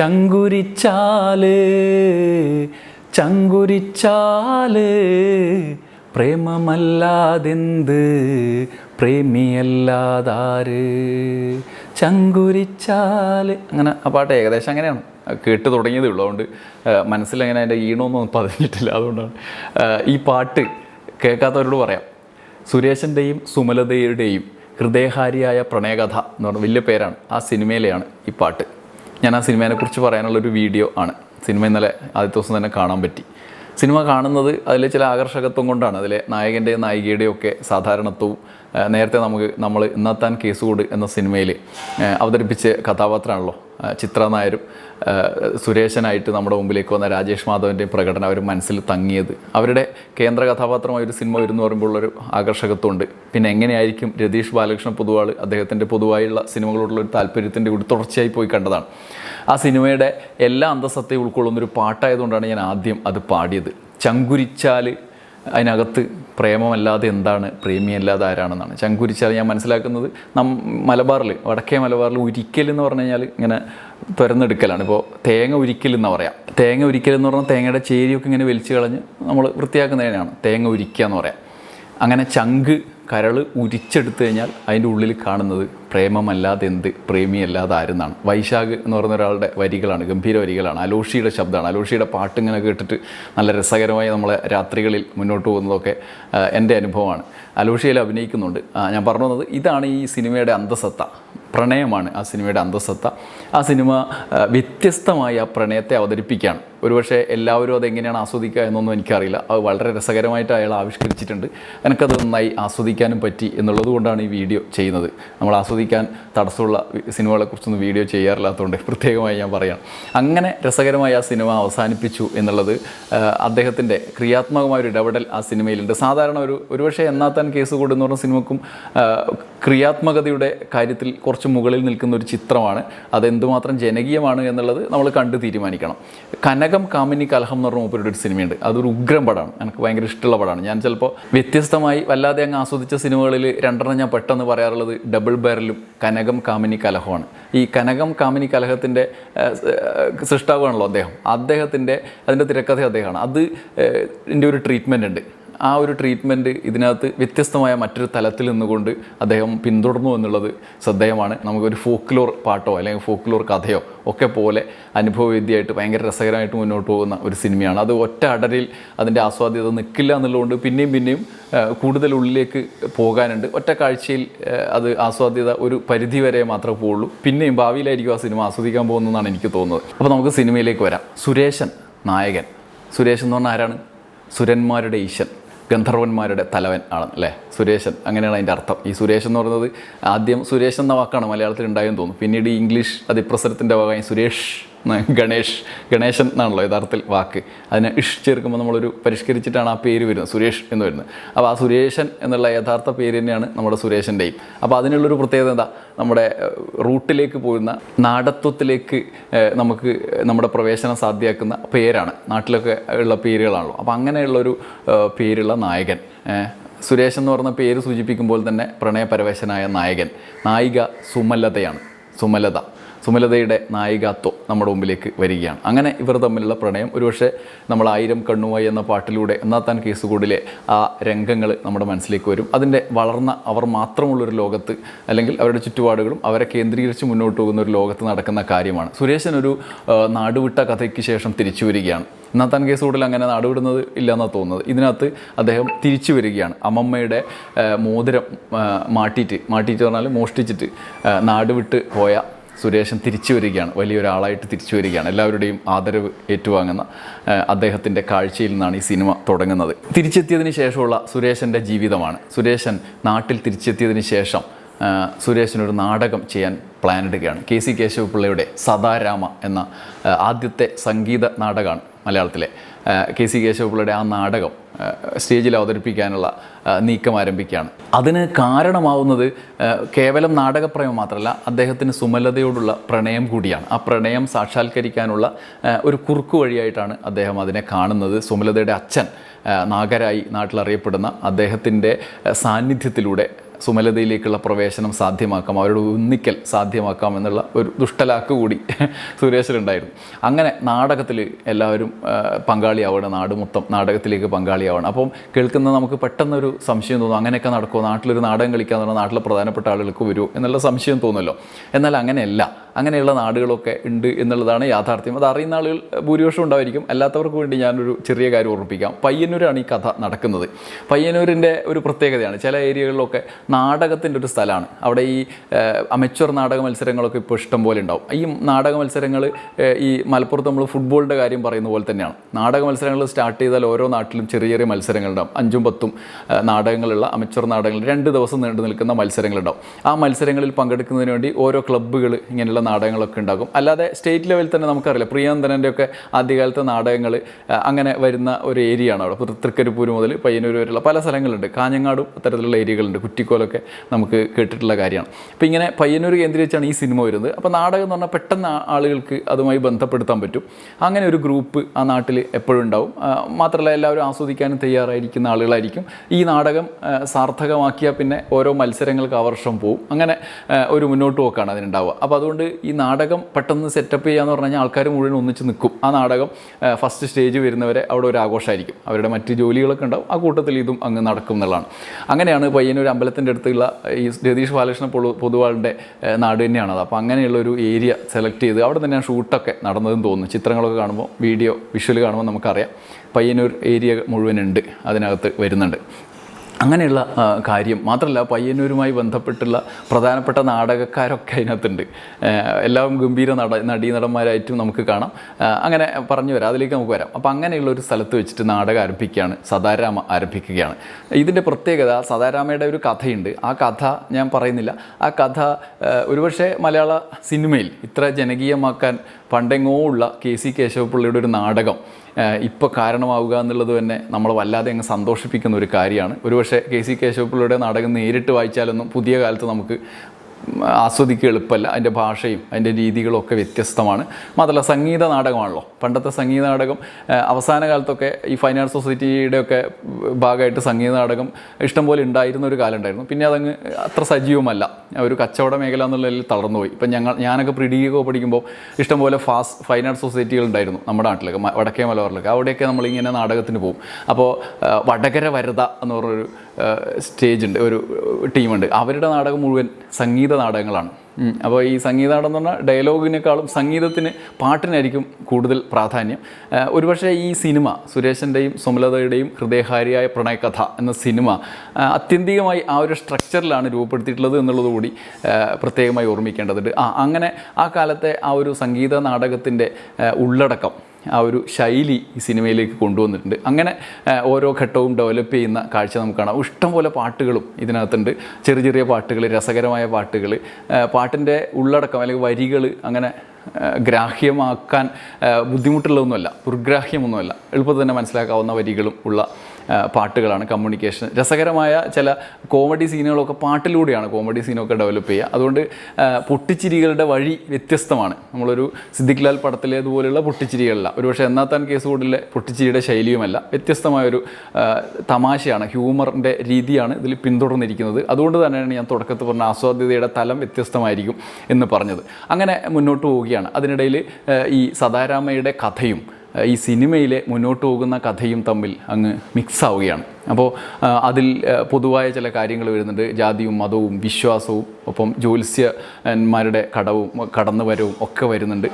ചങ്കുരിച്ചാൽ ചങ്കുരിച്ചാൽ പ്രേമമല്ലാതെന്ത്? പ്രേമിയല്ലാതാര്? ചങ്കുരിച്ചാൽ അങ്ങനെ ആ പാട്ട് ഏകദേശം അങ്ങനെയാണ്. കേട്ട് തുടങ്ങിയതേ ഉള്ളൂ. അതുകൊണ്ട് മനസ്സിലങ്ങനെ അതിന്റെ ഈണമൊന്നും പതിഞ്ഞിട്ടില്ല. അതുകൊണ്ടാണ് ഈ പാട്ട് കേൾക്കാത്തവരോട് പറയാം. സുരേഷിന്റെയും സുമലതയുടെയും ഹൃദയഹാരിയായ പ്രണയകഥ എന്ന് പറഞ്ഞ വലിയ പേരാണ് ആ സിനിമയിലെയാണ് ഈ പാട്ട്. ഞാൻ ആ സിനിമേനെക്കുറിച്ച് പറയാനുള്ളൊരു വീഡിയോ ആണ്. സിനിമ ഇന്നലെ ആദ്യത്തെ ദിവസം തന്നെ കാണാൻ പറ്റി. സിനിമ കാണുന്നത് അതിലെ ചില ആകർഷകത്വം കൊണ്ടാണ്. അതിലെ നായകന്റെയും നായികയുടെയും ഒക്കെ സാധാരണത്വവും നേരത്തെ നമുക്ക് നമ്മൾ ഇന്നത്താൻ കേസുകൂട് എന്ന സിനിമയിൽ അവതരിപ്പിച്ച കഥാപാത്രമാണല്ലോ ചിത്ര നായരും ആ, സുരേഷനായിട്ട് നമ്മുടെ മുമ്പിലേക്ക് വന്ന രാജേഷ് മാധവന്റെയും പ്രകടനം അവർ മനസ്സിൽ തങ്ങിയത്. അവരുടെ കേന്ദ്ര കഥാപാത്രമായ ഒരു സിനിമ വരുന്നു പറയുമ്പോൾ ഒരു ആകർഷകത്വമുണ്ട്. പിന്നെ എങ്ങനെയായിരിക്കും രതീഷ് ബാലകൃഷ്ണ പൊതുവാൾ അദ്ദേഹത്തിന്റെ പൊതുവായുള്ള സിനിമകളോടുള്ള ഒരു താല്പര്യത്തിന്റെ കൂടി തുടർച്ചയായി പോയി കണ്ടതാണ്. ആ സിനിമയുടെ എല്ലാ അന്തസ്സത്തെയും ഉൾക്കൊള്ളുന്നൊരു പാട്ടായതുകൊണ്ടാണ് ഞാൻ ആദ്യം അത് പാടിയത്. ചങ്കുരിച്ചാൽ അതിനകത്ത് പ്രേമമല്ലാതെ എന്താണ്? പ്രേമിയല്ലാതെ ആരാണെന്നാണ്. ചങ്കുരിച്ചാൽ ഞാൻ മനസ്സിലാക്കുന്നത് നം മലബാറിൽ വടക്കേ മലബാറിൽ ഉരിക്കൽ എന്ന് പറഞ്ഞു കഴിഞ്ഞാൽ ഇങ്ങനെ തുരന്നെടുക്കലാണ്. ഇപ്പോൾ തേങ്ങ ഉരിക്കൽ എന്ന് പറയാം. തേങ്ങ ഉരിക്കൽ എന്ന് പറഞ്ഞാൽ തേങ്ങയുടെ ചേരിയൊക്കെ ഇങ്ങനെ വലിച്ചു കളഞ്ഞ് നമ്മൾ വൃത്തിയാക്കുന്നതിനാണ് തേങ്ങ ഉരിക്കുക എന്ന് പറയാം. അങ്ങനെ ചങ്ക് കരൾ ഉരിച്ചെടുത്തു കഴിഞ്ഞാൽ അതിന്റെ ഉള്ളിൽ കാണുന്നത് പ്രേമമല്ലാതെ എന്ത് പ്രേമിയല്ലാതെ ആരെന്നാണ് വൈശാഖ് എന്ന് പറയുന്ന ഒരാളുടെ വരികളാണ് ഗംഭീര വരികളാണ്. അലോഷിയുടെ ശബ്ദമാണ്. അലോഷിയുടെ പാട്ട് ഇങ്ങനെ കേട്ടിട്ട് നല്ല രസകരമായി നമ്മളെ രാത്രികളിൽ മുന്നോട്ട് പോകുന്നതൊക്കെ എന്റെ അനുഭവമാണ്. അലോഷിയിൽ അഭിനയിക്കുന്നുണ്ട്. ഞാൻ പറഞ്ഞു വന്നത് ഇതാണ് ഈ സിനിമയുടെ അന്തസത്ത. പ്രണയമാണ് ആ സിനിമയുടെ അന്തസത്ത. ആ സിനിമ വ്യത്യസ്തമായി ആ പ്രണയത്തെ അവതരിപ്പിക്കുകയാണ്. ഒരുപക്ഷെ എല്ലാവരും അതെങ്ങനെയാണ് ആസ്വദിക്കുക എന്നൊന്നും എനിക്കറിയില്ല. അത് വളരെ രസകരമായിട്ട് അയാൾ ആവിഷ്കരിച്ചിട്ടുണ്ട്. എനിക്കത് നന്നായി ആസ്വദിക്കാനും പറ്റി എന്നുള്ളത് കൊണ്ടാണ് ഈ വീഡിയോ ചെയ്യുന്നത്. നമ്മൾ ആസ്വദിക്കാൻ തടസ്സമുള്ള സിനിമകളെക്കുറിച്ചൊന്നും വീഡിയോ ചെയ്യാറില്ലാത്തതുകൊണ്ട് പ്രത്യേകമായി ഞാൻ പറയാം. അങ്ങനെ രസകരമായി ആ സിനിമ അവസാനിപ്പിച്ചു എന്നുള്ളത് അദ്ദേഹത്തിന്റെ ക്രിയാത്മകമായ ഒരു ഇടപെടൽ ആ സിനിമയിലുണ്ട്. സാധാരണ ഒരു ഒരുപക്ഷെ എന്നാത്താൻ കേസ് കൂടുന്ന പറഞ്ഞ സിനിമക്കും ക്രിയാത്മകതയുടെ കാര്യത്തിൽ കുറച്ച് മുകളിൽ നിൽക്കുന്ന ഒരു ചിത്രമാണ്. അതെന്തുമാത്രം ജനകീയമാണ് എന്നുള്ളത് നമ്മൾ കണ്ട് തീരുമാനിക്കണം. കനകം കാമിനി കലഹം എന്ന് പറഞ്ഞ മൂപ്പരുടെ ഒരു സിനിമയുണ്ട്. അതൊരു ഉഗ്രം പടമാണ്. എനിക്ക് ഭയങ്കര ഇഷ്ടമുള്ള പടമാണ്. ഞാൻ ചിലപ്പോൾ വ്യത്യസ്തമായി വല്ലാതെ അങ്ങ് ആസ്വദിച്ച സിനിമകളിൽ രണ്ടെണ്ണം ഞാൻ പെട്ടെന്ന് പറയാറുള്ളത് ഡബിൾ ബാരലും കനകം കാമിനി കലഹമാണ്. ഈ കനകം കാമിനി കലഹത്തിന്റെ സൃഷ്ടാവാണല്ലോ അദ്ദേഹം. അദ്ദേഹത്തിന്റെ അതിന്റെ തിരക്കഥ അദ്ദേഹമാണ്. അത് എന്റെ ഒരു ട്രീറ്റ്മെന്റ് ഉണ്ട്. ആ ഒരു ട്രീറ്റ്മെന്റ് ഇതിനകത്ത് വ്യത്യസ്തമായ മറ്റൊരു തലത്തിൽ നിന്നുകൊണ്ട് അദ്ദേഹം പിന്തുടർന്നു എന്നുള്ളത് ശ്രദ്ധേയമാണ്. നമുക്കൊരു ഫോക്ലോർ പാട്ടോ അല്ലെങ്കിൽ ഫോക്ലോർ കഥയോ ഒക്കെ പോലെ അനുഭവവിദ്യയായിട്ട് ഭയങ്കര രസകരമായിട്ട് മുന്നോട്ട് പോകുന്ന ഒരു സിനിമയാണ് അത് ഒറ്റ അടരിൽ അതിന്റെ ആസ്വാദ്യത നിൽക്കില്ല എന്നുള്ളതുകൊണ്ട് പിന്നെയും പിന്നെയും കൂടുതൽ ഉള്ളിലേക്ക് പോകാനുണ്ട്. ഒറ്റ കാഴ്ചയിൽ അത് ആസ്വാദ്യത ഒരു പരിധി വരെ മാത്രമേ പോവുള്ളൂ. പിന്നെയും ഭാവിയിലായിരിക്കും ആ സിനിമ ആസ്വദിക്കാൻ പോകുന്നതെന്നാണ് എനിക്ക് തോന്നുന്നത്. അപ്പോൾ നമുക്ക് സിനിമയിലേക്ക് വരാം. സുരേഷൻ നായകൻ. സുരേഷ് എന്ന് പറഞ്ഞാൽ ആരാണ്? സുരന്മാരുടെ ഈശൻ ഗന്ധർവന്മാരുടെ തലവൻ ആണ് അല്ലേ? സുരേഷൻ അങ്ങനെയാണ് അതിന്റെ അർത്ഥം. ഈ സുരേഷ് എന്ന് പറയുന്നത് ആദ്യം സുരേഷ് എന്ന വാക്കാണ് മലയാളത്തിൽ ഉണ്ടായെന്ന് തോന്നുന്നു. പിന്നീട് ഇംഗ്ലീഷ് അതിപ്രസരത്തിന്റെ ഭാഗമായി സുരേഷ്. ഗണേഷ് ഗണേശൻ എന്നാണല്ലോ യഥാർത്ഥത്തിൽ വാക്ക്. അതിനെ ഇഷ് ചേർക്കുമ്പോൾ നമ്മളൊരു പരിഷ്കരിച്ചിട്ടാണ് ആ പേര് വരുന്നത് സുരേഷ് എന്ന് വരുന്നത്. അപ്പോൾ ആ സുരേഷൻ എന്നുള്ള യഥാർത്ഥ പേര് തന്നെയാണ് നമ്മുടെ സുരേഷന്റെയും അപ്പോൾ അതിനുള്ളൊരു പ്രത്യേകത എന്താ? നമ്മുടെ റൂട്ടിലേക്ക് പോകുന്ന നാടത്വത്തിലേക്ക് നമുക്ക് നമ്മുടെ പ്രവേശനം സാധ്യമാക്കുന്ന പേരാണ്. നാട്ടിലൊക്കെ ഉള്ള പേരുകളാണല്ലോ. അപ്പോൾ അങ്ങനെയുള്ളൊരു പേരുള്ള നായകൻ സുരേഷ് എന്ന് പറഞ്ഞ പേര് സൂചിപ്പിക്കുമ്പോൾ തന്നെ പ്രണയപരവശനായ നായകൻ നായിക സുമലതയാണ്. സുമലത. സുമലതയുടെ നായികാത്വം നമ്മുടെ മുമ്പിലേക്ക് വരികയാണ്. അങ്ങനെ ഇവർ തമ്മിലുള്ള പ്രണയം ഒരുപക്ഷെ നമ്മൾ ആയിരം കണ്ണുമായി എന്ന പാട്ടിലൂടെ എന്നാത്താൻ കേസുകൂടിലെ ആ രംഗങ്ങൾ നമ്മുടെ മനസ്സിലേക്ക് വരും. അതിന്റെ വളർന്ന അവർ മാത്രമുള്ളൊരു ലോകത്ത് അല്ലെങ്കിൽ അവരുടെ ചുറ്റുപാടുകളും അവരെ കേന്ദ്രീകരിച്ച് മുന്നോട്ട് പോകുന്ന ഒരു ലോകത്ത് നടക്കുന്ന കാര്യമാണ്. സുരേഷൻ ഒരു നാടുവിട്ട കഥയ്ക്ക് ശേഷം തിരിച്ചു വരികയാണ്. ഇന്നത്താൻ കേസ് കൂടുതൽ അങ്ങനെ നാടുവിടുന്നത് ഇല്ലെന്നാണ് തോന്നുന്നത്. ഇതിനകത്ത് അദ്ദേഹം തിരിച്ചു വരികയാണ്. അമ്മമ്മയുടെ മോതിരം മാട്ടിയിട്ട് മാട്ടിയിട്ട് പറഞ്ഞാൽ മോഷ്ടിച്ചിട്ട് നാടുവിട്ട് നാട് വിട്ട് പോയ സുരേഷൻ തിരിച്ചു വരികയാണ്. വലിയൊരാളായിട്ട് തിരിച്ചു വരികയാണ്. എല്ലാവരുടെയും ആദരവ് ഏറ്റുവാങ്ങുന്ന അദ്ദേഹത്തിന്റെ കാഴ്ചയിൽ നിന്നാണ് ഈ സിനിമ തുടങ്ങുന്നത്. തിരിച്ചെത്തിയതിന് ശേഷമുള്ള സുരേഷന്റെ ജീവിതമാണ്. സുരേഷൻ നാട്ടിൽ തിരിച്ചെത്തിയതിന് ശേഷം സുരേഷിനൊരു നാടകം ചെയ്യാൻ പ്ലാൻ ഇടുകയാണ്. കെ സി കേശവപിള്ളയുടെ സദാരാമ എന്ന ആദ്യത്തെ സംഗീത നാടകമാണ് മലയാളത്തിലെ. കെ സി കേശവപിള്ളയുടെ ആ നാടകം സ്റ്റേജിൽ അവതരിപ്പിക്കാനുള്ള നീക്കം ആരംഭിക്കുകയാണ്. അതിന് കാരണമാവുന്നത് കേവലം നാടകപ്രേമം മാത്രമല്ല അദ്ദേഹത്തിന് സുമലതയോടുള്ള പ്രണയം കൂടിയാണ്. ആ പ്രണയം സാക്ഷാത്കരിക്കാനുള്ള ഒരു കുറുക്കു വഴിയായിട്ടാണ് അദ്ദേഹം അതിനെ കാണുന്നത്. സുമലതയുടെ അച്ഛൻ നാഗരായി നാട്ടിലറിയപ്പെടുന്ന അദ്ദേഹത്തിന്റെ സാന്നിധ്യത്തിലൂടെ സുമലതയിലേക്കുള്ള പ്രവേശനം സാധ്യമാക്കാം അവരുടെ ഒന്നിക്കൽ സാധ്യമാക്കാം എന്നുള്ള ഒരു ദുഷ്ടലാക്ക് കൂടി സുരേഷിലുണ്ടായിരുന്നു അങ്ങനെ നാടകത്തിൽ എല്ലാവരും പങ്കാളിയാവണം നാട് മൊത്തം നാടകത്തിലേക്ക് പങ്കാളിയാവണം അപ്പം കേൾക്കുന്ന നമുക്ക് പെട്ടെന്നൊരു സംശയം തോന്നും അങ്ങനെയൊക്കെ നടക്കുമോ നാട്ടിലൊരു നാടകം കളിക്കാൻ പറഞ്ഞാൽ നാട്ടിലെ പ്രധാനപ്പെട്ട ആളുകൾക്ക് വരുമോ എന്നുള്ള സംശയം തോന്നുമല്ലോ. എന്നാൽ അങ്ങനെയല്ല. അങ്ങനെയുള്ള നാടുകളൊക്കെ ഉണ്ട് എന്നുള്ളതാണ് യാഥാർത്ഥ്യം. അത് അറിയുന്ന ആളുകൾ ഭൂരിപക്ഷം ഉണ്ടായിരിക്കും അല്ലാത്തവർക്ക് വേണ്ടി ഞാനൊരു ചെറിയ കാര്യം ഓർമ്മിപ്പിക്കാം. പയ്യന്നൂരാണ് ഈ കഥ നടക്കുന്നത്. പയ്യന്നൂരിന്റെ ഒരു പ്രത്യേകതയാണ്. ചില ഏരിയകളിലൊക്കെ നാടകത്തിന്റെ ഒരു സ്ഥലമാണ്. അവിടെ ഈ അമച്വർ നാടക മത്സരങ്ങളൊക്കെ ഇപ്പോൾ ഇഷ്ടം പോലെ ഉണ്ടാവും. ഈ നാടക മത്സരങ്ങൾ ഈ മലപ്പുറത്ത് നമ്മൾ ഫുട്ബോളിന്റെ കാര്യം പറയുന്ന പോലെ തന്നെയാണ്. നാടക മത്സരങ്ങൾ സ്റ്റാർട്ട് ചെയ്താൽ ഓരോ നാട്ടിലും ചെറിയ ചെറിയ മത്സരങ്ങളുണ്ടാവും അഞ്ചും പത്തും നാടകങ്ങളുള്ള അമച്വർ നാടകങ്ങൾ രണ്ട് ദിവസം നീണ്ടു നിൽക്കുന്ന മത്സരങ്ങളുണ്ടാവും ആ മത്സരങ്ങളിൽ പങ്കെടുക്കുന്നതിന് വേണ്ടി ഓരോ ക്ലബ്ബുകൾ ഇങ്ങനെയുള്ള നാടകങ്ങളൊക്കെ ഉണ്ടാകും. അല്ലാതെ സ്റ്റേറ്റ് ലെവലിൽ തന്നെ നമുക്കറിയില്ല. പ്രിയാന്തനന്റെയൊക്കെ ആദ്യകാലത്തെ നാടകങ്ങൾ അങ്ങനെ വരുന്ന ഒരു ഏരിയ ആണ് അവിടെ. ഇപ്പോൾ തൃക്കരിപ്പൂര് മുതൽ പയ്യന്നൂർ വരെയുള്ള പല സ്ഥലങ്ങളുണ്ട്. കാഞ്ഞങ്ങാടും അത്തരത്തിലുള്ള ഏരിയകളുണ്ട് കുറ്റിക്കോലൊക്കെ നമുക്ക് കേട്ടിട്ടുള്ള കാര്യമാണ്. അപ്പോൾ ഇങ്ങനെ പയ്യന്നൂർ കേന്ദ്രീകരിച്ചാണ് ഈ സിനിമ വരുന്നത്. അപ്പോൾ നാടകം എന്ന് പറഞ്ഞാൽ പെട്ടെന്ന് ആളുകൾക്ക് അതുമായി ബന്ധപ്പെടുത്താൻ പറ്റും. അങ്ങനെ ഒരു ഗ്രൂപ്പ് ആ നാട്ടിൽ എപ്പോഴും ഉണ്ടാവും. മാത്രമല്ല എല്ലാവരും ആസ്വദിക്കാനും തയ്യാറായിരിക്കുന്ന ആളുകളായിരിക്കും. ഈ നാടകം സാർത്ഥകമാക്കിയാൽ പിന്നെ ഓരോ മത്സരങ്ങൾക്ക് ആ വർഷം പോവും. അങ്ങനെ ഒരു മുന്നോട്ട് പോക്കാണ് അതിനുണ്ടാവുക. അപ്പോൾ അതുകൊണ്ട് ഈ നാടകം പെട്ടെന്ന് സെറ്റപ്പ് ചെയ്യാന്ന് പറഞ്ഞു കഴിഞ്ഞാൽ ആൾക്കാർ മുഴുവൻ ഒന്നിച്ച് നിൽക്കും. ആ നാടകം ഫസ്റ്റ് സ്റ്റേജ് വരുന്നവരെ അവിടെ ഒരു ആഘോഷമായിരിക്കും. അവരുടെ മറ്റ് ജോലികളൊക്കെ ഉണ്ടാവും. ആ കൂട്ടത്തിൽ ഇതും അങ്ങ് നടക്കും എന്നുള്ളതാണ്. അങ്ങനെയാണ് പയ്യനൊരു അമ്പലത്തിന്റെ അടുത്തുള്ള ഈ രതീഷ് ബാലകൃഷ്ണ പൊതുവാളിന്റെ നാട് തന്നെയാണത് അപ്പോൾ അങ്ങനെയുള്ള ഒരു ഏരിയ സെലക്ട് ചെയ്ത് അവിടെ തന്നെയാണ് ഷൂട്ടൊക്കെ നടന്നതെന്ന് തോന്നുന്നു. ചിത്രങ്ങളൊക്കെ കാണുമ്പോൾ വീഡിയോ വിഷ്വൽ കാണുമ്പോൾ നമുക്കറിയാം. പയ്യന്നൂർ ഏരിയ മുഴുവനുണ്ട്. അതിനകത്ത് വരുന്നുണ്ട്. അങ്ങനെയുള്ള കാര്യം. മാത്രമല്ല പയ്യന്നൂരുമായി ബന്ധപ്പെട്ടുള്ള പ്രധാനപ്പെട്ട നാടകക്കാരൊക്കെ അതിനകത്തുണ്ട്. എല്ലാം ഗംഭീര നട നടീനടന്മാരായിട്ടും നമുക്ക് കാണാം. അങ്ങനെ പറഞ്ഞു വരാം. അതിലേക്ക് നമുക്ക് വരാം. അപ്പോൾ അങ്ങനെയുള്ള ഒരു സ്ഥലത്ത് വെച്ചിട്ട് നാടകം ആരംഭിക്കുകയാണ്. സദാരാമ ആരംഭിക്കുകയാണ്. ഇതിന്റെ പ്രത്യേകത സദാരാമയുടെ ഒരു കഥയുണ്ട്. ആ കഥ ഞാൻ പറയുന്നില്ല. ആ കഥ ഒരുപക്ഷെ മലയാള സിനിമയിൽ ഇത്ര ജനകീയമാക്കാൻ പണ്ടെങ്ങോ ഉള്ള കെ സി കേശവപിള്ളയുടെ ഒരു നാടകം ഇപ്പോൾ കാരണമാവുക എന്നുള്ളത് തന്നെ നമ്മൾ വല്ലാതെ അങ്ങ് സന്തോഷിപ്പിക്കുന്ന ഒരു കാര്യമാണ്. ഒരുപക്ഷെ കെ സി കേശവപ്പിള്ളിയുടെ നാടകം നേരിട്ട് വായിച്ചാലൊന്നും പുതിയ കാലത്ത് നമുക്ക് ആസ്വദിക്കുക എളുപ്പമല്ല. അതിന്റെ ഭാഷയും അതിന്റെ രീതികളൊക്കെ വ്യത്യസ്തമാണ്. മാത്രമല്ല സംഗീത നാടകമാണല്ലോ. പണ്ടത്തെ സംഗീത നാടകം അവസാന കാലത്തൊക്കെ ഈ ഫൈൻ ആർട്സ് സൊസൈറ്റിയുടെ ഒക്കെ ഭാഗമായിട്ട് സംഗീത നാടകം ഇഷ്ടംപോലെ ഉണ്ടായിരുന്ന ഒരു കാലം ഉണ്ടായിരുന്നു പിന്നെ അതങ്ങ് അത്ര സജീവമല്ല. ഒരു കച്ചവട മേഖല എന്നുള്ളതിൽ തളർന്നുപോയി. ഇപ്പം ഞങ്ങൾ ഞാനൊക്കെ പ്രിഡിയൊക്കെ പഠിക്കുമ്പോൾ ഇഷ്ടംപോലെ ഫാസ്റ്റ് ഫൈൻ ആർട്സ് സൊസൈറ്റികൾ ഉണ്ടായിരുന്നു നമ്മുടെ നാട്ടിലൊക്കെ വടക്കേ മലബാറിലൊക്കെ. അവിടെയൊക്കെ നമ്മളിങ്ങനെ നാടകത്തിന് പോകും. അപ്പോൾ വടകര വരത എന്ന് പറഞ്ഞൊരു സ്റ്റേജ് ഉണ്ട് ഒരു ടീമുണ്ട്. അവരുടെ നാടകം മുഴുവൻ സംഗീത നാടകങ്ങളാണ്. അപ്പോൾ ഈ സംഗീത നാടകം എന്ന് പറഞ്ഞാൽ ഡയലോഗിനേക്കാളും സംഗീതത്തിന് പാട്ടിനായിരിക്കും കൂടുതൽ പ്രാധാന്യം. ഒരുപക്ഷേ ഈ സിനിമ സുരേഷിന്റെയും സുമലതയുടെയും ഹൃദയഹാരിയായ പ്രണയകഥ എന്ന സിനിമ അത്യന്തികമായി ആ ഒരു സ്ട്രക്ചറിലാണ് രൂപപ്പെടുത്തിയിട്ടുള്ളത് എന്നുള്ളത് കൂടി പ്രത്യേകമായി ഓർമ്മിക്കേണ്ടതുണ്ട്. ആ അങ്ങനെ ആ കാലത്തെ ആ ഒരു സംഗീത നാടകത്തിന്റെ ഉള്ളടക്കം ആ ഒരു ശൈലി ഈ സിനിമയിലേക്ക് കൊണ്ടുവന്നിട്ടുണ്ട്. അങ്ങനെ ഓരോ ഘട്ടവും ഡെവലപ്പ് ചെയ്യുന്ന കാഴ്ച നമുക്ക് കാണാം. ഇഷ്ടംപോലെ പാട്ടുകളും ഇതിനകത്തുണ്ട്. ചെറിയ ചെറിയ പാട്ടുകൾ രസകരമായ പാട്ടുകൾ പാട്ടിന്റെ ഉള്ളടക്കം അല്ലെങ്കിൽ വരികൾ അങ്ങനെ ഗ്രാഹ്യമാക്കാൻ ബുദ്ധിമുട്ടുള്ളതൊന്നുമല്ല ദുർഗ്രാഹ്യമൊന്നുമല്ല. എളുപ്പത്തിൽ തന്നെ മനസ്സിലാക്കാവുന്ന വരികളും ഉള്ള പാട്ടുകളാണ് കമ്മ്യൂണിക്കേഷൻ രസകരമായ ചില കോമഡി സീനുകളൊക്കെ പാട്ടിലൂടെയാണ് കോമഡി സീനൊക്കെ ഡെവലപ്പ് ചെയ്യുക. അതുകൊണ്ട് പൊട്ടിച്ചിരികളുടെ വഴി വ്യത്യസ്തമാണ്. നമ്മളൊരു സിദ്ദിഖ് ലാൽ പടത്തിലേതുപോലെയുള്ള പൊട്ടിച്ചിരികളല്ല. ഒരുപക്ഷെ എന്നാത്താൻ കേസ് കൂടിലെ പൊട്ടിച്ചിരിയുടെ ശൈലിയുമല്ല. വ്യത്യസ്തമായൊരു തമാശയാണ് ഹ്യൂമറിന്റെ രീതിയാണ് ഇതിൽ പിന്തുടർന്നിരിക്കുന്നത്. അതുകൊണ്ട് തന്നെയാണ് ഞാൻ തുടക്കത്തിൽ പറഞ്ഞ ആസ്വാദ്യതയുടെ തലം വ്യത്യസ്തമായിരിക്കും എന്ന് പറഞ്ഞത്. അങ്ങനെ മുന്നോട്ട് പോവുകയാണ്. അതിനിടയിൽ ഈ സദാരാമയുടെ കഥയും ഈ സിനിമയിലെ മുന്നോട്ട് പോകുന്ന കഥയും തമ്മിൽ അങ്ങ് മിക്സ് ആവുകയാണ്. അപ്പോൾ അതിൽ പൊതുവായ ചില കാര്യങ്ങൾ വരുന്നുണ്ട്. ജാതിയും മതവും വിശ്വാസവും ഒപ്പം ജ്യോത്സ്യന്മാരുടെ കടവും കടന്നുവരവും ഒക്കെ വരുന്നുണ്ട്.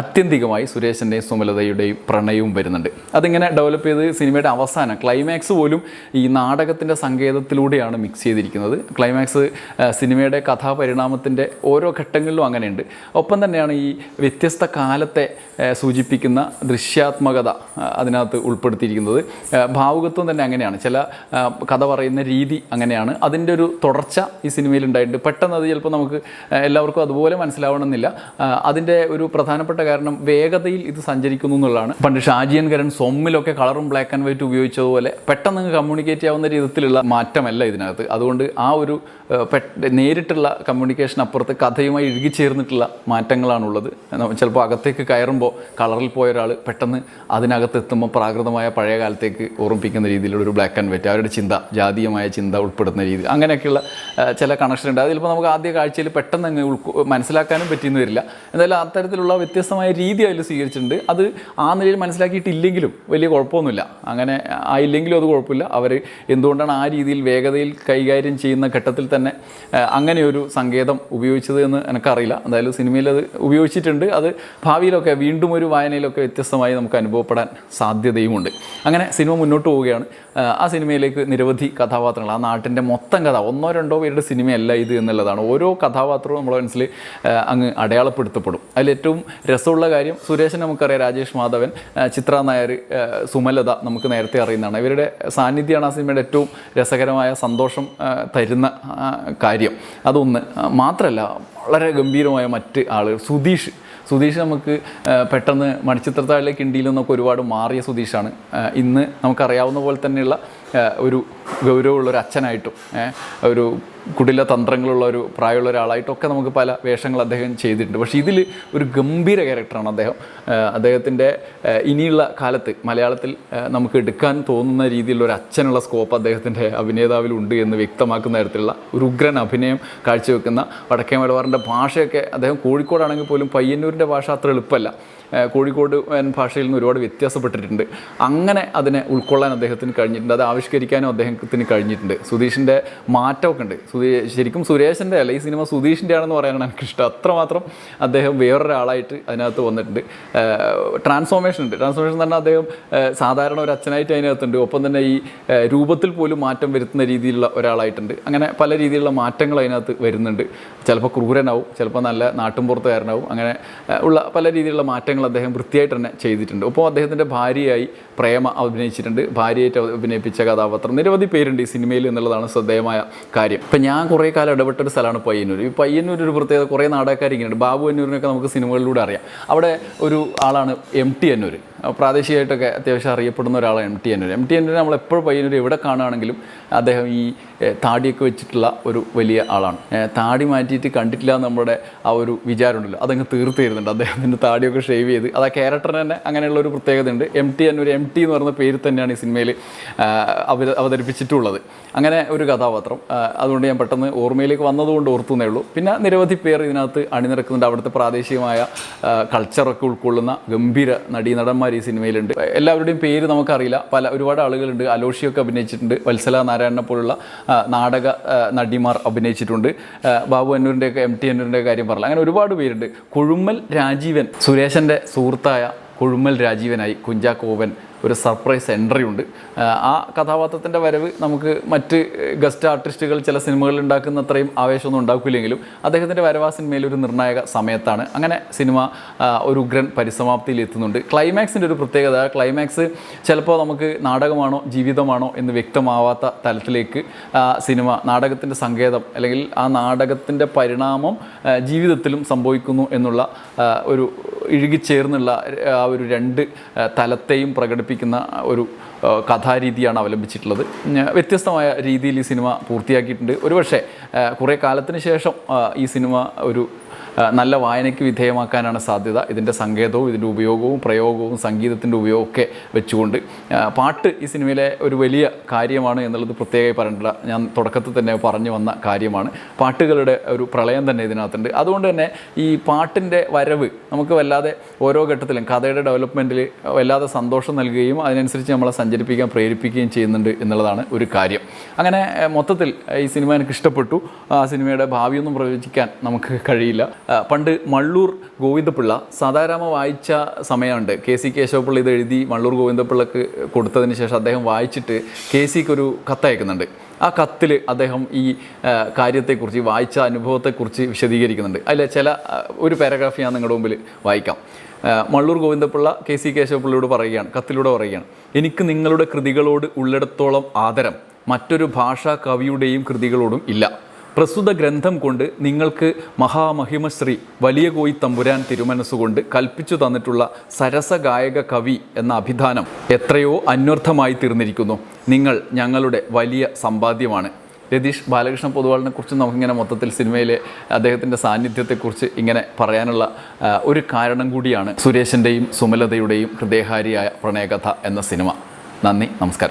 അത്യന്തികമായി സുരേഷിന്റെയും സുമലതയുടെയും പ്രണയവും വരുന്നുണ്ട്. അതിങ്ങനെ ഡെവലപ്പ് ചെയ്ത് സിനിമയുടെ അവസാനം ക്ലൈമാക്സ് പോലും ഈ നാടകത്തിന്റെ സങ്കേതത്തിലൂടെയാണ് മിക്സ് ചെയ്തിരിക്കുന്നത്. ക്ലൈമാക്സ് സിനിമയുടെ കഥാപരിണാമത്തിന്റെ ഓരോ ഘട്ടങ്ങളിലും അങ്ങനെയുണ്ട്. ഒപ്പം തന്നെയാണ് ഈ വ്യത്യസ്ത കാലത്തെ സൂചിപ്പിക്കുന്ന ദൃശ്യാത്മകത അതിനകത്ത് ഉൾപ്പെടുത്തിയിരിക്കുന്നത്. ഭാവുകത്വം തന്നെ അങ്ങനെയാണ്. ചില കഥ പറയുന്ന രീതി അങ്ങനെയാണ്. അതിന്റെ ഒരു തുടർച്ച ഈ സിനിമയിൽ ഉണ്ടായിട്ടുണ്ട് പെട്ടെന്ന് അത് ചിലപ്പോൾ നമുക്ക് എല്ലാവർക്കും അതുപോലെ മനസ്സിലാവണമെന്നില്ല. അതിന്റെ ഒരു പ്രധാനപ്പെട്ട കാരണം വേഗതയിൽ ഇത് സഞ്ചരിക്കുന്നു എന്നുള്ളതാണ്. പണ്ട് ഷാജിയൻ കരൺ സൊമ്മിലൊക്കെ കളറും ബ്ലാക്ക് ആൻഡ് വൈറ്റ് ഉപയോഗിച്ചതുപോലെ പെട്ടെന്ന് കമ്മ്യൂണിക്കേറ്റ് ആവുന്ന രീതിയിലുള്ള മാറ്റമല്ല ഇതിനകത്ത്. അതുകൊണ്ട് ആ ഒരു നേരിട്ടുള്ള കമ്മ്യൂണിക്കേഷൻ അപ്പുറത്ത് കഥയുമായി ഇഴുകിച്ചേർന്നിട്ടുള്ള മാറ്റങ്ങളാണുള്ളത്. ചിലപ്പോൾ അകത്തേക്ക് കയറുമ്പോൾ കളറിൽ പോയ ഒരാൾ പെട്ടെന്ന് അതിനകത്ത് എത്തുമ്പോൾ പ്രാകൃതമായ പഴയ കാലത്തേക്ക് ഓർമ്മിപ്പിക്കുന്ന രീതിയിലുള്ള ഒരു ബ്ലാക്ക് ആൻഡ് വൈറ്റ് അവരുടെ ചിന്ത ജാതീയമായ ചിന്ത ഉൾപ്പെടുന്ന രീതി അങ്ങനെയൊക്കെയുള്ള ചില കണക്ഷൻ ഉണ്ട്. അത് നമുക്ക് ആദ്യ കാഴ്ചയിൽ പെട്ടെന്ന് അങ്ങ് മനസ്സിലാക്കാനും പറ്റിയെന്ന് വരില്ല. എന്തായാലും അത്തരത്തിലുള്ള വ്യത്യസ്തമായ രീതി അതിൽ സ്വീകരിച്ചിട്ടുണ്ട്. അത് ആ നിലയിൽ മനസ്സിലാക്കിയിട്ടില്ലെങ്കിലും വലിയ കുഴപ്പമൊന്നുമില്ല. അങ്ങനെ ആയില്ലെങ്കിലും അത് കുഴപ്പമില്ല. അവർ എന്തുകൊണ്ടാണ് ആ രീതിയിൽ വേഗതയിൽ കൈകാര്യം ചെയ്യുന്ന ഘട്ടത്തിൽ തന്നെ ആ, അങ്ങനെയൊരു സങ്കേതം ഉപയോഗിച്ചത് എന്ന് എനിക്കറിയില്ല. എന്തായാലും സിനിമയിൽ അത് ഉപയോഗിച്ചിട്ടുണ്ട്. അത് ഭാവിയിലൊക്കെ വീണ്ടും ഒരു വായനയിലൊക്കെ വ്യത്യസ്തമായി നമുക്ക് അനുഭവപ്പെടാൻ സാധ്യതയുമുണ്ട്. അങ്ങനെ സിനിമ മുന്നോട്ട് പോവുകയാണ്. ആ, സിനിമയിലേക്ക് നിരവധി കഥാപാത്രങ്ങൾ ആ നാട്ടിന്റെ മൊത്തം കഥ ഒന്നോ രണ്ടോ പേരുടെ സിനിമയല്ല ഇത് എന്നുള്ളതാണ്. ഓരോ കഥാപാത്രവും നമ്മുടെ മനസ്സിൽ അങ്ങ് അടയാളപ്പെടുത്തപ്പെടും. അതിൽ ഏറ്റവും രസമുള്ള കാര്യം സുരേഷൻ നമുക്കറിയാം രാജേഷ് മാധവൻ ചിത്ര നായർ സുമലത നമുക്ക് നേരത്തെ അറിയുന്നതാണ്. ഇവരുടെ സാന്നിധ്യമാണ് ആ സിനിമയുടെ ഏറ്റവും രസകരമായ സന്തോഷം തരുന്ന കാര്യം. അതൊന്ന്. മാത്രമല്ല വളരെ ഗംഭീരമായ മറ്റ് ആളുകൾ. സുധീഷ്. സുധീഷ് നമുക്ക് പെട്ടെന്ന് മണിച്ചിത്രത്താഴിലെ കിണ്ടിയിൽ നിന്നൊക്കെ ഒരുപാട് മാറിയ സുധീഷാണ്. ഇന്ന് നമുക്കറിയാവുന്ന പോലെ തന്നെയുള്ള ഒരു ഗൗരവമുള്ള ഒരു അച്ഛനായിട്ടും ഒരു കുടില തന്ത്രങ്ങളുള്ള ഒരു പ്രായമുള്ള ഒരാളായിട്ടും ഒക്കെ നമുക്ക് പല വേഷങ്ങൾ അദ്ദേഹം ചെയ്തിട്ടുണ്ട്. പക്ഷേ ഇതിൽ ഒരു ഗംഭീര ക്യാരക്ടറാണ് അദ്ദേഹം. അദ്ദേഹത്തിന്റെ ഇനിയുള്ള കാലത്ത് മലയാളത്തിൽ നമുക്ക് എടുക്കാൻ തോന്നുന്ന രീതിയിലുള്ള ഒരു അച്ഛനുള്ള സ്കോപ്പ് അദ്ദേഹത്തിന്റെ അഭിനേതാവിലുണ്ട് എന്ന് വ്യക്തമാക്കുന്ന തരത്തിലുള്ള ഒരു ഉഗ്രൻ അഭിനയം കാഴ്ചവെക്കുന്ന വടക്കേ മലബാറിന്റെ ഭാഷയൊക്കെ അദ്ദേഹം കോഴിക്കോടാണെങ്കിൽ പോലും പയ്യന്നൂരിന്റെ ഭാഷ അത്ര എളുപ്പമല്ല. കോഴിക്കോട് ഭാഷയിൽ നിന്ന് ഒരുപാട് വ്യത്യാസപ്പെട്ടിട്ടുണ്ട്. അങ്ങനെ അതിനെ ഉൾക്കൊള്ളാൻ അദ്ദേഹത്തിന് കഴിഞ്ഞിട്ടുണ്ട്. അത് ആവിഷ്കരിക്കാനും അദ്ദേഹത്തിന് കഴിഞ്ഞിട്ടുണ്ട്. സുധീഷിന്റെ മാറ്റമൊക്കെ ഉണ്ട്. സുധീ ശരിക്കും സുരേഷിന്റെ അല്ല ഈ സിനിമ സുധീഷിന്റെ ആണെന്ന് പറയാനാണ് എനിക്കിഷ്ടം. അത്രമാത്രം അദ്ദേഹം വേറൊരാളായിട്ട് അതിനകത്ത് വന്നിട്ടുണ്ട്. ട്രാൻസ്ഫോർമേഷൻ ഉണ്ട്. ട്രാൻസ്ഫോർമേഷൻ എന്ന് പറഞ്ഞാൽ അദ്ദേഹം സാധാരണ ഒരു അച്ഛനായിട്ട് അതിനകത്തുണ്ട്. ഒപ്പം തന്നെ ഈ രൂപത്തിൽ പോലും മാറ്റം വരുത്തുന്ന രീതിയിലുള്ള ഒരാളായിട്ടുണ്ട്. അങ്ങനെ പല രീതിയിലുള്ള മാറ്റങ്ങൾ അതിനകത്ത് വരുന്നുണ്ട്. ചിലപ്പോൾ ക്രൂരനാവും ചിലപ്പോൾ നല്ല നാട്ടുംപുറത്തുകാരനാവും. അങ്ങനെ ഉള്ള പല രീതിയിലുള്ള മാറ്റങ്ങൾ അദ്ദേഹം വൃത്തിയായിട്ട് തന്നെ ചെയ്തിട്ടുണ്ട്. ഒപ്പം അദ്ദേഹത്തിന്റെ ഭാര്യയായി പ്രേമ അഭിനയിച്ചിട്ടുണ്ട്. ഭാര്യയായിട്ട് അഭിനയിപ്പിച്ച കഥാപാത്രം. നിരവധി പേരുണ്ട് ഈ സിനിമയിൽ എന്നുള്ളതാണ് ശ്രദ്ധേയമായ കാര്യം. ഇപ്പം ഞാൻ കുറേ കാലം ഇടപെട്ട ഒരു സ്ഥലമാണ് പയ്യന്നൂർ. ഈ പയ്യന്നൂർ ഒരു പ്രത്യേകത കുറേ നാടകക്കാരിങ്ങനെയുണ്ട്. ബാബു അന്നൂരിനൊക്കെ നമുക്ക് സിനിമകളിലൂടെ അറിയാം. അവിടെ ഒരു ആളാണ് എം ടി അന്നൂർ പ്രാദേശികമായിട്ടൊക്കെ അത്യാവശ്യം അറിയപ്പെടുന്ന ഒരാളാണ് M T Annur M T Annur നമ്മൾ എപ്പോഴും പയ്യന്നൂർ എവിടെ കാണുകയാണെങ്കിലും അദ്ദേഹം ഈ താടിയൊക്കെ വെച്ചിട്ടുള്ള ഒരു വലിയ ആളാണ്. താടി മാറ്റിയിട്ട് കണ്ടിട്ടില്ല നമ്മുടെ ആ ഒരു വിചാരമുണ്ടല്ലോ അതങ്ങ് തീർത്ത് തരുന്നുണ്ട് അദ്ദേഹത്തിന്റെ താടിയൊക്കെ ഷേവ് ചെയ്ത്. അത് ആ ക്യാരക്ടറിന് തന്നെ അങ്ങനെയുള്ള ഒരു പ്രത്യേകതയുണ്ട്. M T Annur M T എന്ന് പറയുന്ന പേര് തന്നെയാണ് ഈ സിനിമയിൽ അവ അവതരിപ്പിച്ചിട്ടുള്ളത്. അങ്ങനെ ഒരു കഥാപാത്രം. അതുകൊണ്ട് ഞാൻ പെട്ടെന്ന് ഓർമ്മയിലേക്ക് വന്നതുകൊണ്ട് ഓർത്തുന്നേ ഉള്ളൂ. പിന്നെ നിരവധി പേർ ഇതിനകത്ത് അണിനിരക്കുന്നുണ്ട്. അവിടുത്തെ പ്രാദേശികമായ കൾച്ചറൊക്കെ ഉൾക്കൊള്ളുന്ന ഗംഭീര നടീനടന്മാർ ഈ സിനിമയിലുണ്ട്. എല്ലാവരുടെയും പേര് നമുക്കറിയില്ല. പല ഒരുപാട് ആളുകളുണ്ട്. അലോഷിയൊക്കെ അഭിനയിച്ചിട്ടുണ്ട്. വത്സല നാരായണനെ പോലുള്ള നാടക നടിമാർ അഭിനയിച്ചിട്ടുണ്ട്. ബാബു അന്നൂരിന്റെയൊക്കെ എം ടി അന്നൂരിന്റെ കാര്യം പറഞ്ഞില്ല. അങ്ങനെ ഒരുപാട് പേരുണ്ട്. കൊഴുമ്മൽ രാജീവൻ സുരേഷന്റെ സുഹൃത്തായ കൊഴുമ്മൽ രാജീവനായി കുഞ്ചാക്കോവൻ ഒരു സർപ്രൈസ് എൻട്രി ഉണ്ട്. ആ, കഥാപാത്രത്തിന്റെ വരവ് നമുക്ക് മറ്റ് ഗസ്റ്റ് ആർട്ടിസ്റ്റുകൾ ചില സിനിമകളിൽ ഉണ്ടാക്കുന്ന അത്രയും ആവേശമൊന്നും ഉണ്ടാക്കില്ലെങ്കിലും അദ്ദേഹത്തിന്റെ വരവ് ആ സിനിമയിൽ ഒരു നിർണായക സമയത്താണ്. അങ്ങനെ സിനിമ ഒരു ഉഗ്രൻ പരിസമാപ്തിയിൽ എത്തുന്നുണ്ട്. ക്ലൈമാക്സിന്റെ ഒരു പ്രത്യേകത ക്ലൈമാക്സ് ചിലപ്പോൾ നമുക്ക് നാടകമാണോ ജീവിതമാണോ എന്ന് വ്യക്തമാവാത്ത തലത്തിലേക്ക് സിനിമ നാടകത്തിന്റെ സങ്കേതം അല്ലെങ്കിൽ ആ നാടകത്തിന്റെ പരിണാമം ജീവിതത്തിലും സംഭവിക്കുന്നു എന്നുള്ള ഒരു ഇഴുകിച്ചേർന്നുള്ള ആ ഒരു രണ്ട് തലത്തെയും തലത്തെയും പ്രകടിപ്പിക്കുന്ന ഒരു കഥാരീതിയാണ് അവലംബിച്ചിട്ടുള്ളത്. വ്യത്യസ്തമായ രീതിയിൽ ഈ സിനിമ പൂർത്തിയാക്കിയിട്ടുണ്ട്. ഒരുപക്ഷെ കുറേ കാലത്തിന് ശേഷം ഈ സിനിമ ഒരു നല്ല വായനയ്ക്ക് വിധേയമാക്കാനാണ് സാധ്യത. ഇതിന്റെ സങ്കേതവും ഇതിന്റെ ഉപയോഗവും പ്രയോഗവും സംഗീതത്തിന്റെ ഉപയോഗവും ഒക്കെ വെച്ചുകൊണ്ട് പാട്ട് ഈ സിനിമയിലെ ഒരു വലിയ കാര്യമാണ് എന്നുള്ളത് പ്രത്യേകമായി പറയേണ്ട ഞാൻ തുടക്കത്തിൽ തന്നെ പറഞ്ഞു വന്ന കാര്യമാണ്. പാട്ടുകളുടെ ഒരു പ്രളയം തന്നെ ഇതിനകത്തുണ്ട്. അതുകൊണ്ട് തന്നെ ഈ പാട്ടിന്റെ വരവ് നമുക്ക് വല്ലാതെ ഓരോ ഘട്ടത്തിലും കഥയുടെ ഡെവലപ്മെന്റിൽ വല്ലാതെ സന്തോഷം നൽകുകയും അതിനനുസരിച്ച് നമ്മളെ സഞ്ചരിപ്പിക്കാൻ പ്രേരിപ്പിക്കുകയും ചെയ്യുന്നുണ്ട് എന്നുള്ളതാണ് ഒരു കാര്യം. അങ്ങനെ മൊത്തത്തിൽ ഈ സിനിമ എനിക്ക് ഇഷ്ടപ്പെട്ടു. ആ സിനിമയുടെ ഭാവിയൊന്നും പ്രവചിക്കാൻ നമുക്ക് കഴിയില്ല. ആ, പണ്ട് മള്ളൂർ ഗോവിന്ദപിള്ള സാധാരണ വായിച്ച സമയമുണ്ട്. കെ സി കേശവപിള്ള ഇത് എഴുതി മള്ളൂർ ഗോവിന്ദപിള്ളക്ക് കൊടുത്തതിന് ശേഷം അദ്ദേഹം വായിച്ചിട്ട് കെ സിക്ക് ഒരു കത്തയക്കുന്നുണ്ട് ആ കത്തിൽ അദ്ദേഹം ഈ കാര്യത്തെക്കുറിച്ച് വായിച്ച അനുഭവത്തെക്കുറിച്ച് വിശദീകരിക്കുന്നുണ്ട്. അതിലെ ചില ഒരു പാരഗ്രാഫ് ഞാൻ നിങ്ങളുടെ മുമ്പിൽ വായിക്കാം. മള്ളൂർ ഗോവിന്ദപിള്ള കെ സി കേശവപിള്ളയോട് പറയുകയാണ് കത്തിലൂടെ പറയുകയാണ്. എനിക്ക് നിങ്ങളുടെ കൃതികളോട് ഉള്ളിടത്തോളം ആദരം. മറ്റൊരു ഭാഷാ കവിയുടെയും കൃതികളോടും ഇല്ല. പ്രസ്തുത ഗ്രന്ഥം കൊണ്ട് നിങ്ങൾക്ക് മഹാമഹിമശ്രീ വലിയ കോയി തമ്പുരാൻ തിരുമനസ്സുകൊണ്ട് കൽപ്പിച്ചു തന്നിട്ടുള്ള സരസഗായക കവി എന്ന അഭിധാനം എത്രയോ അന്വർത്ഥമായി തീർന്നിരിക്കുന്നു. നിങ്ങൾ ഞങ്ങളുടെ വലിയ സമ്പാദ്യമാണ്. രതീഷ് ബാലകൃഷ്ണ പൊതുവാളിനെ കുറിച്ച് നമുക്കിങ്ങനെ മൊത്തത്തിൽ സിനിമയിലെ അദ്ദേഹത്തിന്റെ സാന്നിധ്യത്തെക്കുറിച്ച് ഇങ്ങനെ പറയാനുള്ള ഒരു കാരണം കൂടിയാണ് സുരേഷിന്റെയും സുമലതയുടെയും ഹൃദയഹാരിയായ പ്രണയകഥ എന്ന സിനിമ. നന്ദി നമസ്കാരം.